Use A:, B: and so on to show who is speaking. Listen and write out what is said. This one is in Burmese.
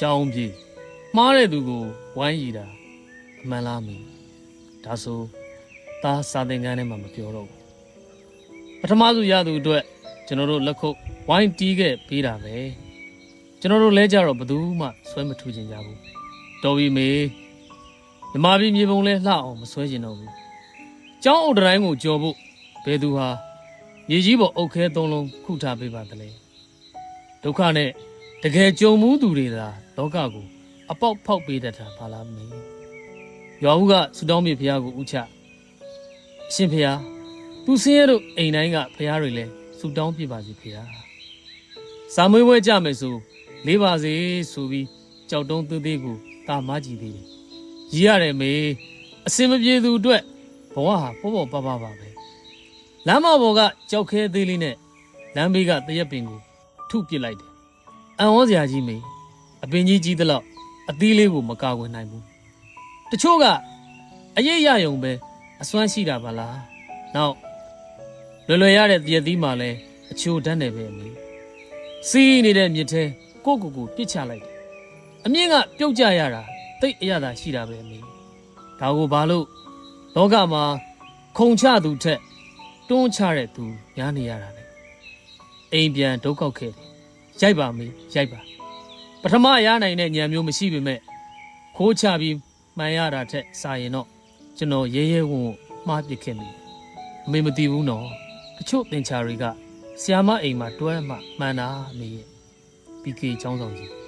A: ကြောင်းပြေမှားတဲ့သူကိုဝိုင်းရည်တာအမှန်လားမင်းဒါဆိုသားစာသင်ခန်းထဲမှာမပြောတော့ဘူးပထမဆုံးရသူအတွက်ကျွန်တော်တို့လက်ခုပ်ဝိုင်းတီးခဲ့ပေးတာပဲကျွန်တော်တို့လဲကြတော့ဘယ်သူမှဆွဲမထူချင်ကြဘူးတော်ပြီမေမြမပြည်မြေပုံလဲလှအောင်မဆွဲချင်တော့ဘူးကျောင်းအုပ်တိုင်းကိုကြော်ဖို့ဘယ်သူဟာမြေကြီးပေါ်အုတ်ခဲသုံးလုံးခုထားပေးပါသလဲဒုက္ခနဲ့ တကယ်ကြုံမှုသူတွေသာလောကကိုအပေါက်ဖောက်ပေးတတ်တာဘာလားမေရွာဦးကဆူတောင်းမြေဖះကိုဥချအရှင်ဖះသူစင်းရတို့အိမ်တိုင်းကဖះတွေလဲဆူတောင်းပြပါစီဖះစာမွေးပွဲကြမယ်ဆိုလေးပါစေဆိုပြီးကြောက်တုံးသေးသေးကိုတာမကြည့်သေးတယ်ရီးရတယ်မေအစင်မပြေသူအတွက်ဘဝဟာပေါ့ပေါ့ပါပါပါပဲလမ်းမပေါ်ကကြောက်ခဲသေးလေးနဲ့လမ်းဘေးကတရက်ပင်ကိုထုပစ်လိုက်တယ် အံ့ဩစရာကြီးမေအပင်ကြီးကြီးသလောက်အသီးလေးကိုမကာကွယ်နိုင်ဘူးတချို့ကအရေးရယုံပဲအစွမ်းရှိတာပါလားနောက်လွယ်လွယ်ရတဲ့တရက်သီးမှလည်းအချိုတန်းတယ်ပဲအမေစီးနေတဲ့မြစ်ထဲကိုယ့်ကိုယ်ကိုပြစ်ချလိုက်တယ်အမြင့်ကပြုတ်ကြရတာတိတ်အရသာရှိတာပဲအမေဒါကိုဘာလို့လောကမှာခုံချသူထက်တွန်းချတဲ့သူများနေရတာလေအိမ်ပြန်ဒုက္ခခဲ့တယ် ရိုက်ပါမေရိုက်ပါပထမရနိုင်တဲ့ညံမျိုးမရှိပေမဲ့ခိုးချပြီးမှန်ရတာထက်စာရင်တော့ကျွန်တော်ရဲရဲဝံ့ဝံ့မှားပစ်ခဲ့မိတယ်အမေမသိဘူးနော်တချို့သင်္ချာတွေကဆီယာမအိမ်မှာတွဲမှမှန်တာအမေရဲ့ PK ចောင်းဆောင်ကြီး